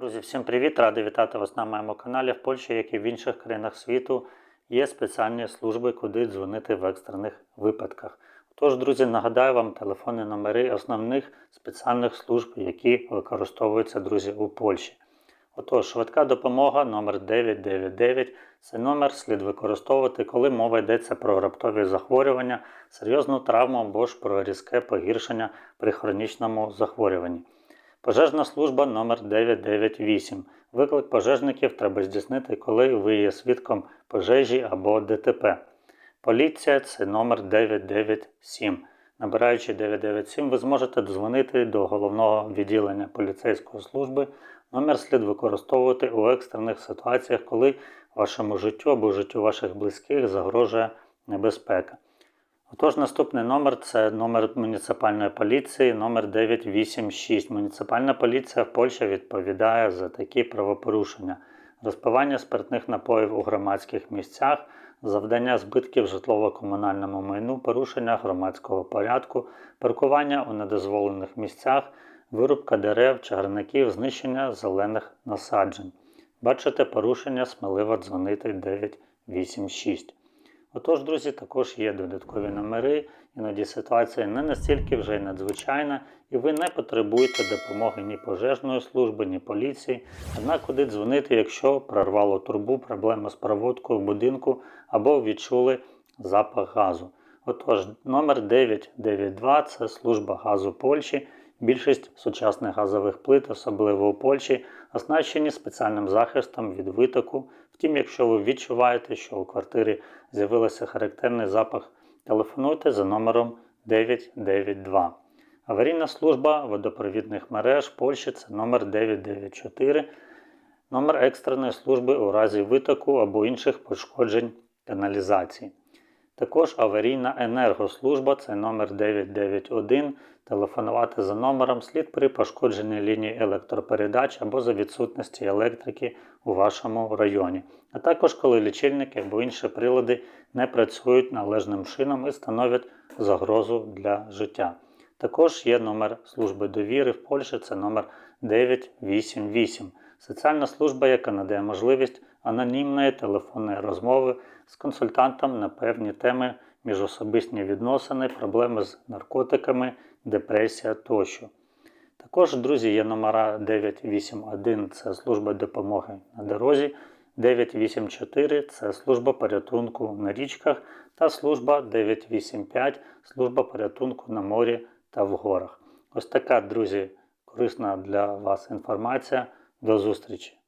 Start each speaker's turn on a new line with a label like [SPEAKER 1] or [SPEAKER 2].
[SPEAKER 1] Друзі, всім привіт! Радий вітати вас на моєму каналі. В Польщі, як і в інших країнах світу, є спеціальні служби, куди дзвонити в екстрених випадках. Тож, друзі, нагадаю вам телефонні номери основних спеціальних служб, які використовуються друзі у Польщі. Отож, швидка допомога номер 999 Цей номер слід використовувати, коли мова йдеться про раптові захворювання, серйозну травму або ж про різке погіршення при хронічному захворюванні. Пожежна служба номер 998 Виклик пожежників треба здійснити, коли ви є свідком пожежі або ДТП. Поліція це номер 997. Набираючи 997, ви зможете дзвонити до головного відділення поліцейської служби. Номер слід використовувати у екстрених ситуаціях, коли вашому життю або життю ваших близьких загрожує небезпека. Отож, наступний номер це номер муніципальної поліції номер 986. Муніципальна поліція в Польщі відповідає за такі правопорушення: розпивання спиртних напоїв у громадських місцях, завдання збитків житлово-комунальному майну, порушення громадського порядку, паркування у недозволених місцях, вирубка дерев, чагарників, знищення зелених насаджень. Бачите порушення, сміливо дзвонити 986. Отож, друзі, також є додаткові номери, іноді ситуація не настільки вже й надзвичайна, і ви не потребуєте допомоги ні пожежної служби, ні поліції. Однак куди дзвонити, якщо прорвало трубу, проблеми з проводкою в будинку або відчули запах газу. Отож, номер 992 це служба газу Польщі. Більшість сучасних газових плит, особливо у Польщі, оснащені спеціальним захистом від витоку. Втім, якщо ви відчуваєте, що у квартирі з'явився характерний запах, телефонуйте за номером 992. Аварійна служба водопровідних мереж Польщі це номер 994, номер екстреної служби у разі витоку або інших пошкоджень каналізації. Також аварійна енергослужба це номер 991. Телефонувати за номером слід при пошкодженні лінії електропередач або за відсутності електрики у вашому районі, а також коли лічильники або інші прилади не працюють належним чином і становлять загрозу для життя. Також є номер служби довіри в Польщі, це номер 988. Соціальна служба, яка надає можливість анонімної телефонної розмови з консультантом на певні теми міжособисні відносини, проблеми з наркотиками, депресія тощо. Також, друзі, є номера 981 це служба допомоги на дорозі, 984 це служба порятунку на річках та служба 985 служба порятунку на морі та в горах. Ось така, друзі, корисна для вас інформація. До зустрічі!